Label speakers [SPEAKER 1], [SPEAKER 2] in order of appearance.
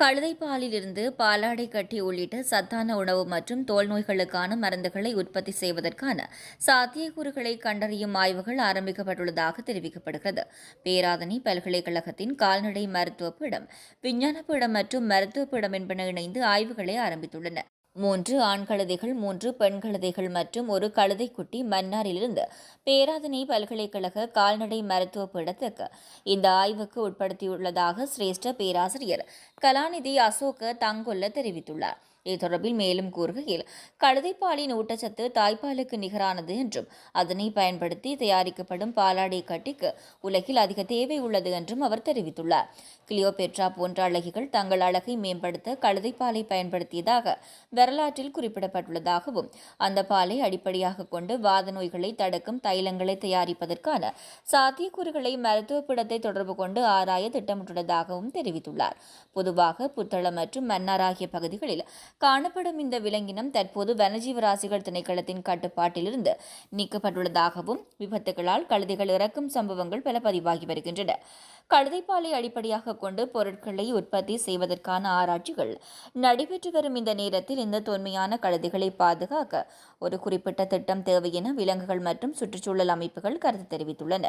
[SPEAKER 1] கழுதைப்பாலிலிருந்து பாலாடை கட்டி உள்ளிட்ட சத்தான உணவு மற்றும் தோல் நோய்களுக்கான மருந்துகளை உற்பத்தி செய்வதற்கான சாத்தியக்கூறுகளை கண்டறியும் ஆய்வுகள் ஆரம்பிக்கப்பட்டுள்ளதாக தெரிவிக்கப்படுகிறது. பேராதனி பல்கலைக்கழகத்தின் கால்நடை மருத்துவ பீடம் விஞ்ஞான பீடம் மற்றும் மருத்துவ பீடம் என்பன இணைந்து ஆய்வுகளை ஆரம்பித்துள்ளன. மூன்று ஆண் கழுதைகள் மூன்று பெண் கழுதைகள் மற்றும் ஒரு கழுதைக்குட்டி மன்னாரிலிருந்து பேராதனை பல்கலைக்கழக கால்நடை மருத்துவ பீடத்துக்கு இந்த ஆய்வுக்கு உட்படுத்தியுள்ளதாக சிரேஷ்ட பேராசிரியர் கலாநிதி அசோக தங்கொல்ல தெரிவித்துள்ளார். இது தொடர்பில் மேலும் கூறுகையில் கழுதைப்பாலின் ஊட்டச்சத்து தாய்ப்பாலுக்கு நிகரானது என்றும் அதனை பயன்படுத்தி தயாரிக்கப்படும் பாலாடை கட்டிக்கு உலகில் அதிக தேவை உள்ளது என்றும் அவர் தெரிவித்துள்ளார். கிளியோபெட்ரா போன்ற அழகிகள் தங்கள் அழகை மேம்படுத்த கழுதைப்பாலை பயன்படுத்தியதாக வரலாற்றில் குறிப்பிடப்பட்டுள்ளதாகவும் அந்த பாலை அடிப்படையாக கொண்டு வாத நோய்களை தடுக்கும் தைலங்களை தயாரிப்பதற்கான சாத்தியக்கூறுகளை மருத்துவ பிடத்தை தொடர்பு கொண்டு ஆராய திட்டமிட்டுள்ளதாகவும் தெரிவித்துள்ளார். பொது பொதுவாக புத்தளம் மற்றும் மன்னார் ஆகிய பகுதிகளில் காணப்படும் இந்த விலங்கினம் தற்போது வனஜீவராசிகள் திணைக்களத்தின் கட்டுப்பாட்டிலிருந்து நீக்கப்பட்டுள்ளதாகவும் விபத்துகளால் கழுதைகள் இறக்கும் சம்பவங்கள் பல பதிவாகி வருகின்றன. கழுதைப்பாலை அடிப்படையாக கொண்டு பொருட்களை உற்பத்தி செய்வதற்கான ஆராய்ச்சிகள் நடைபெற்று வரும் இந்த நேரத்தில் இந்த தொன்மையான கழுதைகளை பாதுகாக்க ஒரு குறிப்பிட்ட திட்டம் தேவை என விலங்குகள் மற்றும் சுற்றுச்சூழல் அமைப்புகள் கருத்து தெரிவித்துள்ளன.